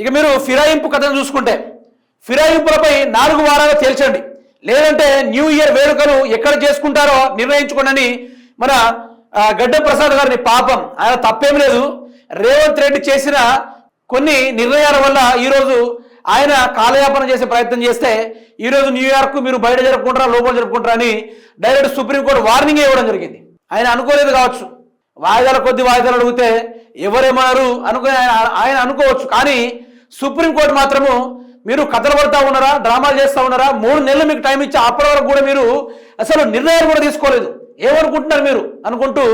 ఇక మీరు ఫిరాయింపు కథను చూసుకుంటే ఫిరాయింపులపై నాలుగు వారాలు తేల్చండి. లేదంటే న్యూ ఇయర్ వేడుకలు ఎక్కడ చేసుకుంటారో నిర్ణయించుకోండి అని మన గడ్డ ప్రసాద్ గారిని పాపం. ఆయన తప్పేం లేదు. రేవంత్ రెడ్డి చేసిన కొన్ని నిర్ణయాల వల్ల ఈరోజు ఆయన కాలయాపన చేసే ప్రయత్నం చేస్తే ఈరోజు న్యూయార్క్ మీరు బయట జరుపుకుంటారా లోపల జరుపుకుంటారా అని డైరెక్ట్ సుప్రీంకోర్టు వార్నింగ్ ఇవ్వడం జరిగింది. ఆయన అనుకోలేదు కావచ్చు. వాయిదాల కొద్ది వాయిదాలు అడిగితే ఎవరేమన్నారు అనుకుని ఆయన ఆయన అనుకోవచ్చు. కానీ సుప్రీంకోర్టు మాత్రము మీరు కథలు పడతా ఉన్నారా డ్రామాలు చేస్తా ఉన్నారా? మూడు నెలలు మీకు టైం ఇచ్చి అప్పటి వరకు కూడా మీరు అసలు నిర్ణయం కూడా తీసుకోలేదు. ఏమనుకుంటున్నారు మీరు? అనుకుంటూ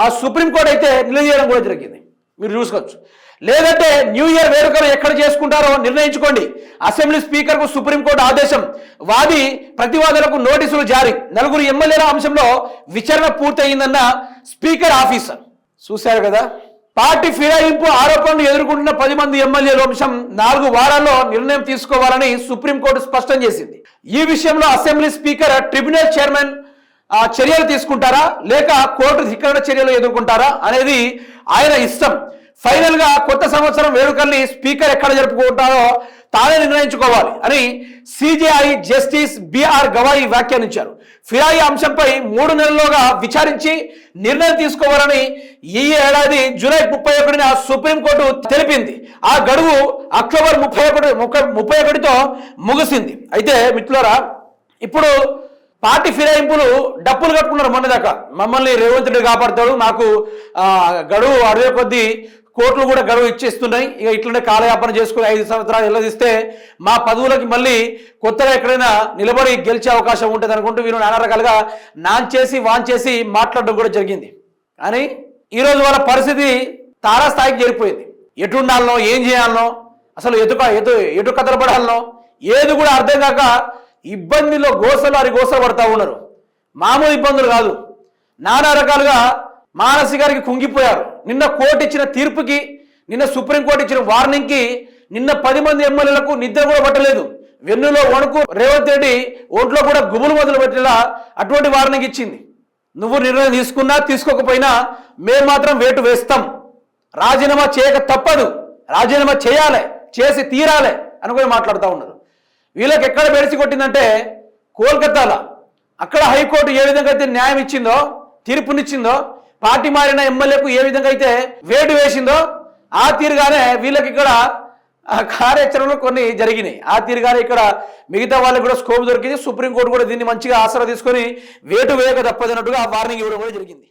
ఆ సుప్రీంకోర్టు అయితే నిలదీయడం కూడా జరిగింది. మీరు చూసుకోవచ్చు. లేదంటే న్యూ ఇయర్ వేడుకలు ఎక్కడ చేసుకుంటారో నిర్ణయించుకోండి. అసెంబ్లీ స్పీకర్కు సుప్రీంకోర్టు ఆదేశం. వాది ప్రతివాదులకు నోటీసులు జారీ. నలుగురు ఎమ్మెల్యేల అంశంలో విచారణ పూర్తయిందన్న స్పీకర్ ఆఫీసర్. చూశారు కదా? పార్టీ ఫిరాయింపు ఆరోపణలు ఎదుర్కొంటున్న పది మంది ఎమ్మెల్యేల అంశం నాలుగు వారాల్లో నిర్ణయం తీసుకోవాలని సుప్రీంకోర్టు స్పష్టం చేసింది. ఈ విషయంలో అసెంబ్లీ స్పీకర్ ట్రిబ్యునల్ చైర్మన్ ఆ చర్యలు తీసుకుంటారా? లేక కోర్టు ధిక్కరణ చర్యలు ఎదుర్కొంటారా? అనేది ఆయన ఇష్టం. ఫైనల్గా కొత్త సంవత్సరం వేడుకల్ని స్పీకర్ ఎక్కడ జరుపుకుంటారో తానే నిర్ణయించుకోవాలి అని సిజేఐ జస్టిస్ బిఆర్ గవాయి వ్యాఖ్యానించారు. ఫిరాయి అంశంపై మూడు నెలల్లోగా విచారించి నిర్ణయం తీసుకోవాలని ఈ ఏడాది జూలై ముప్పై ఒకటిన సుప్రీంకోర్టు తెలిపింది. ఆ గడువు అక్టోబర్ ముప్పై ఒకటి ముప్పై ఒకటితో ముగిసింది. అయితే మిత్రులారా ఇప్పుడు పార్టీ ఫిరాయింపులు డప్పులు కట్టుకున్నారు మొన్నదాకా. మమ్మల్ని రేవంత్ రెడ్డి కాపాడతాడు మాకు గడువు అడవే కొద్ది కోర్టులు కూడా గడువు ఇచ్చేస్తున్నాయి. ఇక ఇట్లనే కాలయాపన చేసుకుని ఐదు సంవత్సరాలు నిలదీస్తే మా పదవులకి మళ్ళీ కొత్తగా ఎక్కడైనా నిలబడి గెలిచే అవకాశం ఉంటుంది అనుకుంటూ వీరు నానా రకాలుగా నాన్ చేసి వాన్ చేసి మాట్లాడడం కూడా జరిగింది. కానీ ఈరోజు వాళ్ళ పరిస్థితి తారాస్థాయికి చేరిపోయింది. ఎటు ఉండాలనో ఏం చేయాలనో అసలు ఎదుక ఎటు ఎటు కథలు పడాలనో ఏది కూడా అర్థం కాక ఇబ్బందిలో గోసలు అరి గోసలు పడతా ఉన్నారు. మామూలు ఇబ్బందులు కాదు. నానా రకాలుగా మానసి గారికి కుంగిపోయారు. నిన్న కోర్టు ఇచ్చిన తీర్పుకి నిన్న సుప్రీంకోర్టు ఇచ్చిన వార్నింగ్కి నిన్న పది మంది ఎమ్మెల్యేలకు నిద్ర కూడా పట్టలేదు. వెన్నులో వణుకు రేవంత్ రెడ్డి ఒంట్లో కూడా గుబులు మొదలు పెట్టేలా అటువంటి వార్నింగ్ ఇచ్చింది. నువ్వు నిర్ణయం తీసుకున్నా తీసుకోకపోయినా మేము మాత్రం వేటు వేస్తాం. రాజీనామా చేయక తప్పదు. రాజీనామా చేయాలి చేసి తీరాలి అనుకుని మాట్లాడుతూ ఉన్నారు. వీళ్ళకి ఎక్కడ బెడిసి కొట్టిందంటే కోల్కతాలో. అక్కడ హైకోర్టు ఏ విధంగా అయితే న్యాయం ఇచ్చిందో తీర్పునిచ్చిందో పార్టీ మారిన ఎమ్మెల్యేకు ఏ విధంగా అయితే వేటు వేసిందో ఆ తీరుగానే వీళ్ళకి ఇక్కడ ఆ కార్యాచరణలు కొన్ని జరిగినాయి. ఆ తీరుగానే ఇక్కడ మిగతా వాళ్ళకి కూడా స్కోప్ దొరికింది. సుప్రీంకోర్టు కూడా దీన్ని మంచిగా ఆసరా తీసుకొని వేటు వేయక తప్పదన్నట్టుగా వార్నింగ్ ఇవ్వడం కూడా జరిగింది.